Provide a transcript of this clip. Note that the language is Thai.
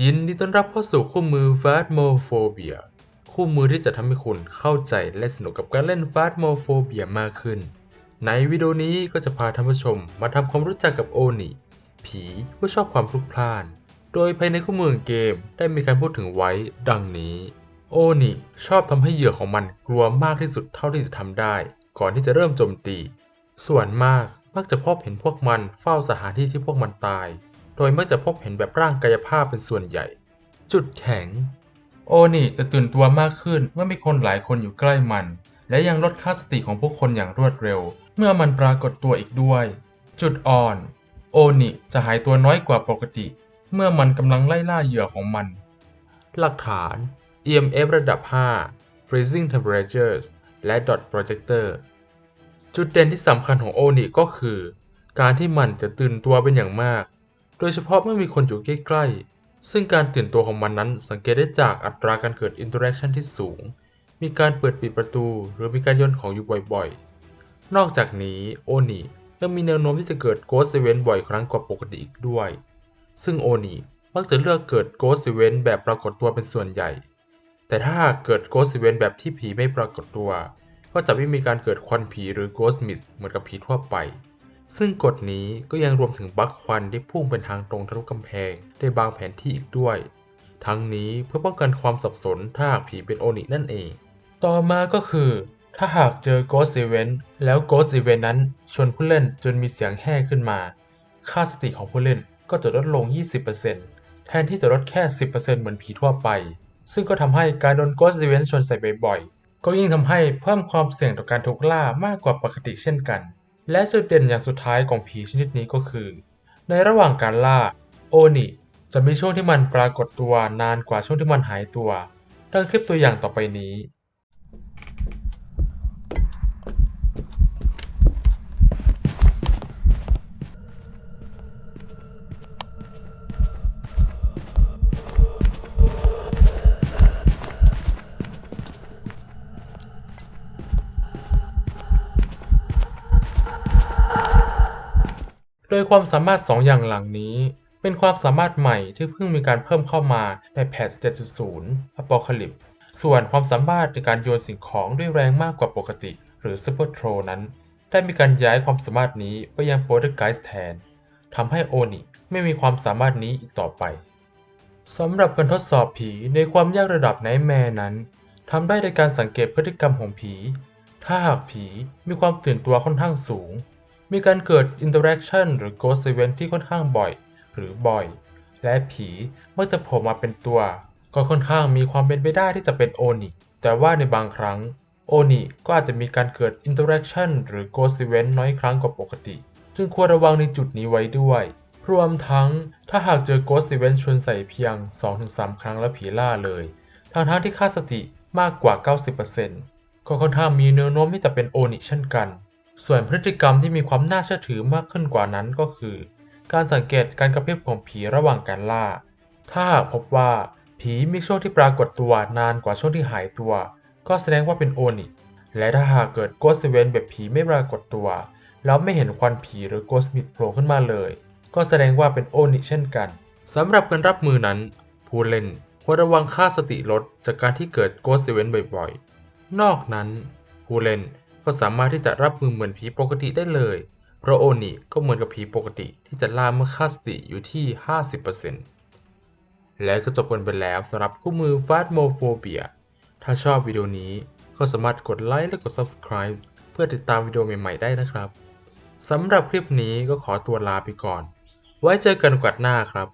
ยินดีต้อนรับเข้าสู่คู่มือ Phasmophobia คู่มือที่จะทำให้คุณเข้าใจและสนุกกับการเล่น Phasmophobia มากขึ้น ในวิดีโอนี้ก็จะพาท่านผู้ชมมาทำความรู้จักกับโอนิผีผู้ชอบความพลุกพล่าน โดยภายในคู่มือเกมได้มีการพูดถึงไว้ดังนี้ โอนิชอบทำให้เหยื่อของมันกลัวมากที่สุดเท่าที่จะทำได้ ก่อนที่จะเริ่มโจมตี ส่วนมากมักจะพบเห็นพวกมันเฝ้าสถานที่ที่พวกมันตาย ยมักจะพบเห็นแบบร่างกายภาพเป็นส่วนใหญ่ จุดแข็ง โอนิจะตื่นตัวมากขึ้นเมื่อมีคนหลายคนอยู่ใกล้มัน และยังลดค่าสติของผู้คนอย่างรวดเร็ว เมื่อมันปรากฏตัวอีกด้วย จุดอ่อน โอนิจะหายตัวน้อยกว่าปกติ เมื่อมันกำลังไล่ล่าเหยื่อของมัน หลักฐาน EMF ระดับ 5 Freezing Temperatures และ Dot Projector จุดเด่นที่สำคัญของโอนิก็คือ การที่มันจะตื่นตัวเป็นอย่างมาก โดยเฉพาะเมื่อมีคนอยู่ใกล้ๆ ซึ่งการตื่นตัวของมันนั้นสังเกตได้จากอัตราการเกิดอินเทอร์แอคชั่นที่สูง มีการเปิดปิดประตู หรือมีการโยนของอยู่บ่อยๆ นอกจากนี้โอนิยังมีแนวโน้มที่จะเกิดโกสเ e เวนบ่อยครั้งกว่าปกติอีกด้วย ซึ่งโอนิมักจะเลือกเกิดโกสเ e เวนแบบปรากฏตัวเป็นส่วนใหญ่ แต่ถ้าเกิดโกสเ e เวนแบบที่ผีไม่ปรากฏตัว ก็จะไม่มีการเกิดควันผีหรือ Ghost Mist เหมือนกับผีทั่วไป ซึ่งกฎนี้ก็ยังรวมถึงบัคควันที่พุ่งเป็นทางตรงทะลุกำแพงได้บางแผนที่อีกด้วย ทั้งนี้เพื่อป้องกันความสับสนถ้าหากผีเป็นโอนินั่นเอง ต่อมาก็คือ ถ้าหากเจอ Ghost Event แล้ว Ghost Event นั้นชวนผู้เล่นจนมีเสียงแห่ขึ้นมา ค่าสติของผู้เล่นก็จะลดลง 20%แทนที่จะลดแค่ 10%เหมือนผีทั่วไป ซึ่งก็ทำให้การโดน Ghost Event ชวนใส่บ่อยๆก็ยิ่งทำให้เพิ่มความเสี่ยงต่อการถูกล่ามากกว่าปกติเช่นกัน และจุดเด่นอย่างสุดท้ายของผีชนิดนี้ก็คือ ในระหว่างการล่า โอนิจะมีช่วงที่มันปรากฏตัวนานกว่าช่วงที่มันหายตัว ดังคลิปตัวอย่างต่อไปนี้ โดยความสามารถ 2 อย่างหลังนี้ เป็นความสามารถใหม่ที่เพิ่งมีการเพิ่มเข้ามาในแพท7.0 Apocalypse ส่วนความสามารถในการโยนสิ่งของด้วยแรงมากกว่าปกติ หรือ Super Throw นั้น ได้มีการย้ายความสามารถนี้ไปยัง Poltergeist แทนทำให้โอนิไม่มีความสามารถนี้อีกต่อไปสำหรับการทดสอบผีในความยากระดับไนท์แมร์นั้นทำได้โดยการสังเกตพฤติกรรมของผี ถ้าหากผีมีความตื่นตัวค่อนข้างสูง มีการเกิด Interaction หรือ Ghost Event ที่ค่อนข้างบ่อย หรือบ่อย และผีเมักจะโผล่มาเป็นตัว ก็ค่อนข้างมีความเป็นไปได้ที่จะเป็นโอนิแต่ว่าในบางครั้งโอนิก็อาจจะมีการเกิด Interaction หรือ Ghost Event น้อยครั้งกว่าปกติ ซึ่งควรระวังในจุดนี้ไว้ด้วย รวมทั้งถ้าหากเจอ Ghost Event ชวนใส่เพียง 2-3 ครั้งแล้วผีล่าเลยทางทั้งที่ค่าสติมากกว่า 90%ก็ค่อนข้างมีแนวโน้มที่จะเป็นโอนิเช่นกัน ส่วนพฤติกรรมที่มีความน่าเชื่อถือมากขึ้นกว่านั้นก็คือ การสังเกตการกระพริบของผีระหว่างการล่า ถ้าหากพบว่าผีมีช่วงที่ปรากฏตัวนานกว่าช่วงที่หายตัว ก็แสดงว่าเป็นโอนิและถ้าหากเกิดโกสเวนแบบผีไม่ปรากฏตัว แล้วไม่เห็นควันผีหรือโกสมิดโผล่ขึ้นมาเลย ก็แสดงว่าเป็นโอนิเช่นกันสำหรับการรับมือนั้น ผู้เล่นควรระวังค่าสติลดจากการที่เกิดโกสเวนบ่อยๆ นอกนั้น ผู้เล่น ก็สามารถที่จะรับมือเหมือนผีปกติได้เลย เพราะโอนิก็เหมือนกับผีปกติที่จะล่าเมื่อค่าสติอยู่ที่ 50%และก็จบกันไปแล้วสำหรับคู่มือ Phasmophobia ถ้าชอบวิดีโอนี้ก็สามารถกดไลค์และกด Subscribe เพื่อติดตามวิดีโอใหม่ ๆ ได้นะครับสำหรับคลิปนี้ก็ขอตัวลาไปก่อน ไว้เจอกันโอกาสหน้าครับ